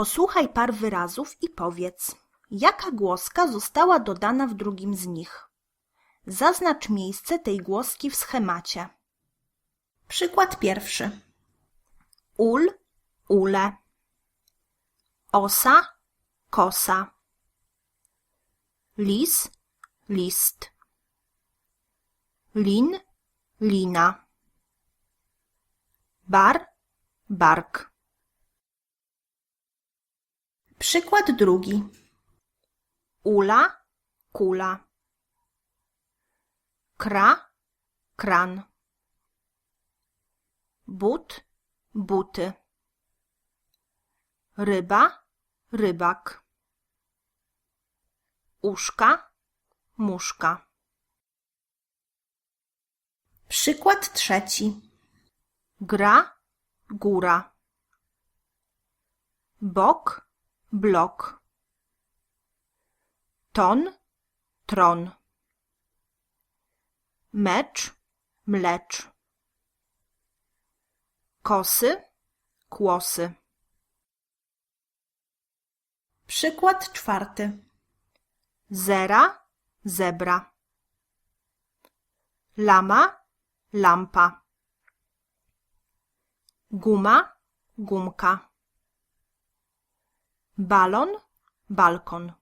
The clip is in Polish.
Posłuchaj par wyrazów i powiedz, jaka głoska została dodana w drugim z nich. Zaznacz miejsce tej głoski w schemacie. Przykład pierwszy. Ul, ule. Osa, kosa. Lis, list. Lin, lina. Bar, bark. Przykład drugi. Ula, kula. Kra, kran. But, buty. Ryba, rybak. Uszka, muszka. Przykład trzeci. Gra, góra. Bok, blok. Ton, tron. Mecz, mlecz. Kosy, kłosy. Przykład czwarty. Zera, zebra. Lama, lampa. Guma, gumka. Balon, balkon.